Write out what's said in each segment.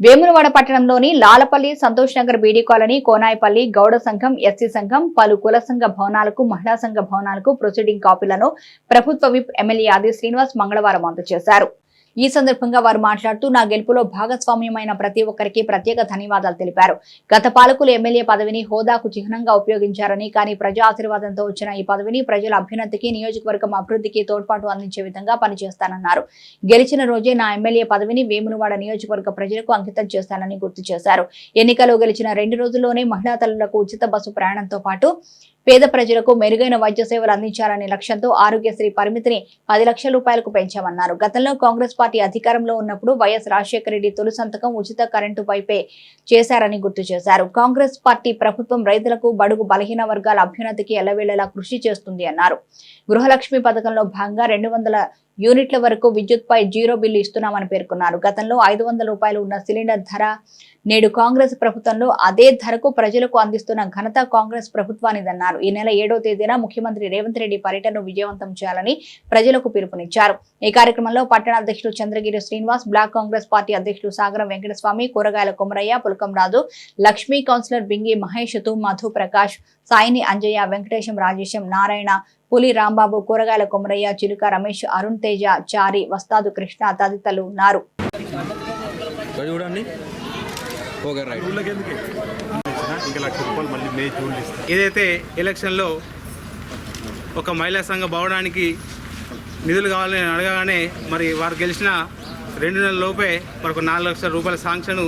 వేములవాడ పట్టణంలోని లాలపల్లి సంతోష్ నగర్ బీడీ కాలనీ కోనాయిపల్లి గౌడ సంఘం ఎస్సీ సంఘం పలు కుల సంఘ భవనాలకు మహిళా సంఘ భవనాలకు ప్రొసీడింగ్ కాపీలను ప్రభుత్వ విప్ ఎమ్మెల్యే ఆది శ్రీనివాస్ మంగళవారం అందజేశారు. ఈ సందర్భంగా వారు మాట్లాడుతూ నా గెలుపులో భాగస్వామ్యమైన ప్రతి ఒక్కరికి ప్రత్యేక ధన్యవాదాలు తెలిపారు. గత పాలకులు ఎమ్మెల్యే పదవిని హోదాకు చిహ్నంగా ఉపయోగించారని కానీ ప్రజా ఆశీర్వాదంతో వచ్చిన ఈ పదవిని ప్రజల అభ్యున్నతికి నియోజకవర్గం అభివృద్ధికి తోడ్పాటు అందించే విధంగా పనిచేస్తానన్నారు. గెలిచిన రోజే నా ఎమ్మెల్యే పదవిని వేములవాడ నియోజకవర్గ ప్రజలకు అంకితం చేస్తానని గుర్తు చేశారు. ఎన్నికలో గెలిచిన రెండు రోజుల్లోనే మహిళా తల్లులకు ఉచిత బస్సు ప్రయాణంతో పాటు పేద ప్రజలకు మెరుగైన వైద్య సేవలు అందించాలనే లక్ష్యంతో ఆరోగ్యశ్రీ పరిమితిని పది లక్షల రూపాయలకు పెంచామన్నారు. గతంలో కాంగ్రెస్ పార్టీ అధికారంలో ఉన్నప్పుడు వైఎస్ రాజశేఖర రెడ్డి తొలి సంతకం ఉచిత కరెంటు పైపే చేశారని గుర్తు చేశారు. కాంగ్రెస్ పార్టీ ప్రభుత్వం రైతులకు బడుగు బలహీన వర్గాల అభ్యున్నతికి ఎల్లవేళలా కృషి చేస్తుంది అన్నారు. గృహలక్ష్మి పథకంలో భాగంగా రెండు వందల యూనిట్ల వరకు విద్యుత్పై జీరో బిల్లు ఇస్తున్నామని పేర్కొన్నారు. గతంలో ఐదు వందల రూపాయలు ఉన్న సిలిండర్ ధర నేడు కాంగ్రెస్ ప్రభుత్వంలో అదే ధరకు ప్రజలకు అందిస్తున్న ఘనత కాంగ్రెస్ ప్రభుత్వానిదన్నారు ఈ నెల ఏడో తేదీన ముఖ్యమంత్రి రేవంత్ రెడ్డి పర్యటనను విజయవంతం చేయాలని ప్రజలకు పిలుపునిచ్చారు. ఈ కార్యక్రమంలో పట్టణ అధ్యక్షుడు చంద్రగిరి శ్రీనివాస్ బ్లాక్ కాంగ్రెస్ పార్టీ అధ్యక్షుడు సాగరం వెంకటస్వామి కూరగాయల కుమరయ్య పులకం రాజు లక్ష్మీ కౌన్సిలర్ బింగి మహేష్ తు మధు ప్రకాష్ సాయిని అంజయ్య వెంకటేశం రాజేశం నారాయణ పులి రాంబాబు కూరగాయల కుమరయ్య చిలుక రమేష్ అరుణ్ తేజ చారి వస్తాదు కృష్ణ తదితరులు ఉన్నారు. చూడండి. ఏదైతే ఎలక్షన్లో ఒక మహిళా సంఘ భవనానికి నిధులు కావాలని అడగగానే మరి వారు గెలిచిన రెండు నెలల లోపే మనకు నాలుగు లక్షల రూపాయల శాంక్షన్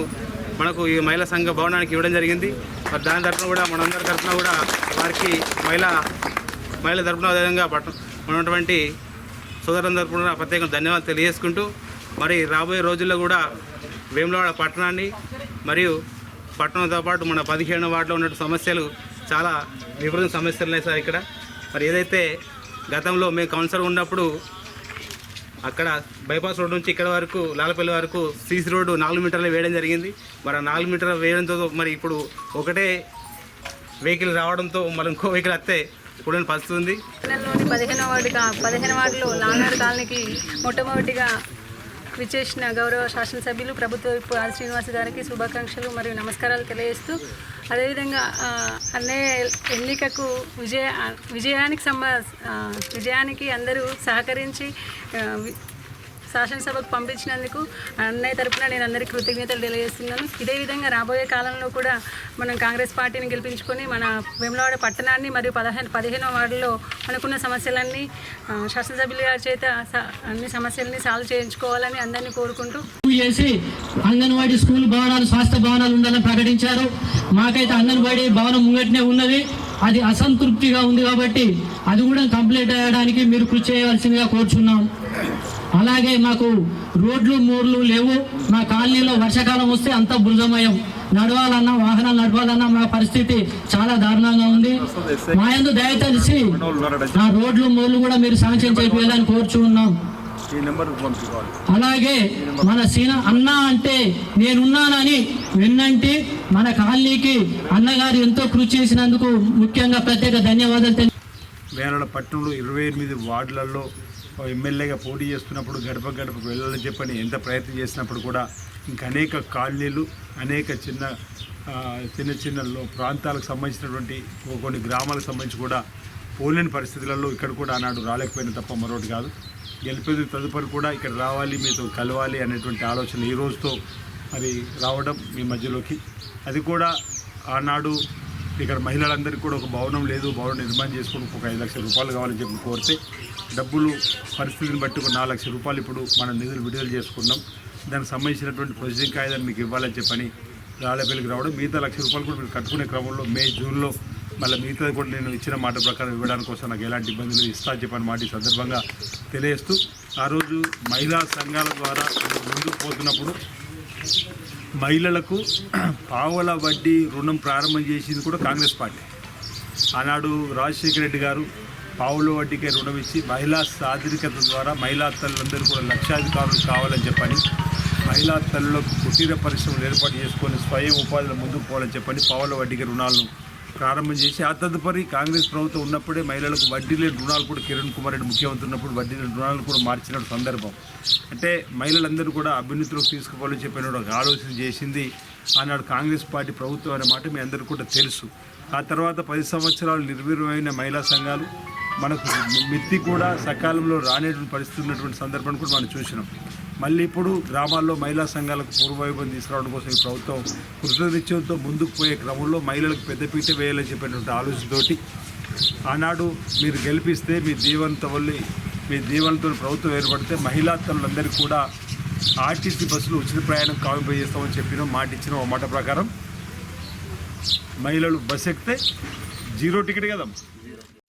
మనకు ఈ మహిళా సంఘ భవనానికి ఇవ్వడం జరిగింది. మరి దాని తరఫున కూడా మనందరి తరఫున కూడా వారికి మహిళా మహిళల తరపున అదేవిధంగా పట్టణ ఉన్నటువంటి సోదరుల తరఫున ప్రత్యేకంగా ధన్యవాదాలు తెలియజేసుకుంటూ మరి రాబోయే రోజుల్లో కూడా వేములవాడ పట్టణాన్ని మరియు పట్టణంతో పాటు మన పదిహేను వార్డులో ఉన్న సమస్యలు చాలా విపరీత సమస్యలు ఉన్నాయి సార్ ఇక్కడ. మరి ఏదైతే గతంలో మేము కౌన్సిలర్ ఉన్నప్పుడు అక్కడ బైపాస్ రోడ్ నుంచి ఇక్కడ వరకు లాలపల్లి వరకు సీసీ రోడ్డు నాలుగు మీటర్లు వేయడం జరిగింది. మరి ఆ నాలుగు మీటర్లు వేయడంతో మరి ఇప్పుడు ఒకటే వెహికల్ రావడంతో మరి ఇంకో వెహికల్ వస్తే ఇప్పుడు పరిస్థితి ఉంది? పదిహేను వార్డుగా పదిహేను వార్డులో లాంగర్ కాలనీకి మొట్టమొదటిగా విచ్చేసిన గౌరవ శాసనసభ్యులు ప్రభుత్వ విప్పు ఆది శ్రీనివాస్ గారికి శుభాకాంక్షలు మరియు నమస్కారాలు తెలియజేస్తూ అదేవిధంగా ఆ, అన్నయ్య ఎన్నికకు విజయ విజయానికి సంబ విజయానికి అందరూ సహకరించి శాసనసభకు పంపించినందుకు అన్నయ్య తరపున నేను అందరికీ కృతజ్ఞతలు తెలియజేస్తున్నాను. ఇదే విధంగా రాబోయే కాలంలో కూడా మనం కాంగ్రెస్ పార్టీని గెలిపించుకొని మన వేములవాడ పట్టణాన్ని మరియు పదహేను పదిహేనో వార్డులో మనకున్న సమస్యలన్నీ శాసనసభ్యుల గారి చేత స- అన్ని సమస్యల్ని సాల్వ్ చేయించుకోవాలని అందరినీ కోరుకుంటూ చేసి అంగన్వాడీ స్కూల్ భవనాలు స్వాస్థ్య భవనాలు ఉండాలని ప్రకటించారు. మాకైతే అంగన్వాడీ భవనం ముంగట్నే ఉన్నది. అది అసంతృప్తిగా ఉంది కాబట్టి అది కూడా కంప్లీట్ అయ్యడానికి మీరు కృషి చేయవలసిందిగా కోరుచున్నాం. అలాగే మాకు రోడ్లు మూర్లు లేవు. మా కాలనీలో వర్షాకాలం వస్తే అంత బురదమయం. నడవాలన్నా వాహనాలు నడవాలన్నా మా పరిస్థితి చాలా దారుణంగా ఉంది. మా యందు దయతలిసి ఆ రోడ్లు మూర్లు కూడా మీరు శాంక్షన్ చేయాలని కోరుచున్నాం అలాగే మన సీన అన్న అంటే నేనున్నానని విన్నంటి మన కాలనీకి అన్నగారు ఎంతో కృషి చేసినందుకు ముఖ్యంగా ప్రత్యేక ధన్యవాదాలు తెలి- వేల పట్టణంలో ఇరవై ఎనిమిది వార్డులలో ఎమ్మెల్యేగా పోటీ చేస్తున్నప్పుడు గడప గడపకు వెళ్ళాలని చెప్పని ఎంత ప్రయత్నం చేసినప్పుడు కూడా ఇంకా అనేక కాలనీలు అనేక చిన్న చిన్న చిన్న ప్రాంతాలకు సంబంధించినటువంటి కొన్ని గ్రామాలకు సంబంధించి కూడా పోలేని పరిస్థితులలో ఇక్కడ కూడా ఆనాడు రాలేకపోయిన తప్ప మరొకటి కాదు. గెలిపేది తదుపరి కూడా ఇక్కడ రావాలి మీతో కలవాలి అనేటువంటి ఆలోచన ఈ రోజుతో మరి రావడం మీ మధ్యలోకి. అది కూడా ఆనాడు ఇక్కడ మహిళలందరికీ కూడా ఒక భవనం లేదు. భవనం నిర్మాణం చేసుకుని ఒక ఐదు లక్షల రూపాయలు కావాలని చెప్పి కోరితే డబ్బులు పరిస్థితిని బట్టి ఒక నాలుగు లక్షల రూపాయలు ఇప్పుడు మనం నిధులు విడుదల చేసుకున్నాం. దానికి సంబంధించినటువంటి ప్రొసీజింగ్ కాగితాన్ని మీకు ఇవ్వాలని చెప్పని రాళ్ళపల్లికి రావడం మిగతా లక్ష రూపాయలు కూడా మీరు కట్టుకునే క్రమంలో మే జూన్లో మళ్ళీ మిగతాది కూడా నేను ఇచ్చిన మాట ప్రకారం ఇవ్వడానికి కోసం నాకు ఎలాంటి ఇబ్బందులు ఇస్తా చెప్పని మాట ఈ సందర్భంగా తెలియజేస్తూ ఆ రోజు మహిళా సంఘాల ద్వారా ముందుకు పోతున్నప్పుడు మహిళలకు పావల వడ్డీ రుణం ప్రారంభం చేసింది కూడా కాంగ్రెస్ పార్టీ. ఆనాడు రాజశేఖర రెడ్డి గారు పావుల వడ్డీకే రుణం ఇచ్చి మహిళా సాధికారత ద్వారా మహిళా తల్లులందరూ కూడా లక్షాధికారులు కావాలని చెప్పని మహిళా తల్లులకు కుటీర పరిశ్రమలు ఏర్పాటు చేసుకొని స్వయం ఉపాధిలో ముందుకు పోవాలని చెప్పని పావుల వడ్డీకి రుణాలను ప్రారంభం చేసి ఆ తదుపరి కాంగ్రెస్ ప్రభుత్వం ఉన్నప్పుడే మహిళలకు వడ్డీ లేని రుణాలు కూడా కిరణ్ కుమార్ రెడ్డి ముఖ్యమంత్రి ఉన్నప్పుడు వడ్డీ లేని రుణాలు కూడా మార్చిన సందర్భం. అంటే మహిళలందరూ కూడా అభ్యున్నతిలోకి తీసుకోవాలని చెప్పిన ఒక ఆలోచన చేసింది. ఆనాడు కాంగ్రెస్ పార్టీ ప్రభుత్వం అనే మాట మీ అందరికీ కూడా తెలుసు. ఆ తర్వాత పది సంవత్సరాలు నిర్వీర్యమైన మహిళా సంఘాలు మనకు మిత్తి కూడా సకాలంలో రానేటువంటి పరిస్థితి ఉన్నటువంటి సందర్భాన్ని కూడా మనం చూసినాం. మళ్ళీ ఇప్పుడు గ్రామాల్లో మహిళా సంఘాలకు పూర్వవైభవం తీసుకురావడం కోసం ఈ ప్రభుత్వం కృతనిశ్చయంతో ముందుకు పోయే క్రమంలో మహిళలకు పెద్దపీట వేయాలని చెప్పినటువంటి ఆలోచనతోటి ఆనాడు మీరు గెలిపిస్తే మీ దీవెనతో మీ దీవెనతో ప్రభుత్వం ఏర్పడితే మహిళా తల్లులందరికీ కూడా ఆర్టీసీ బస్సులు ఉచిత ప్రయాణం కావింపజేస్తామని చెప్పిన మాట ఇచ్చిన ఓ మాట ప్రకారం మహిళలు బస్ ఎక్కితే జీరో టికెట్ కదా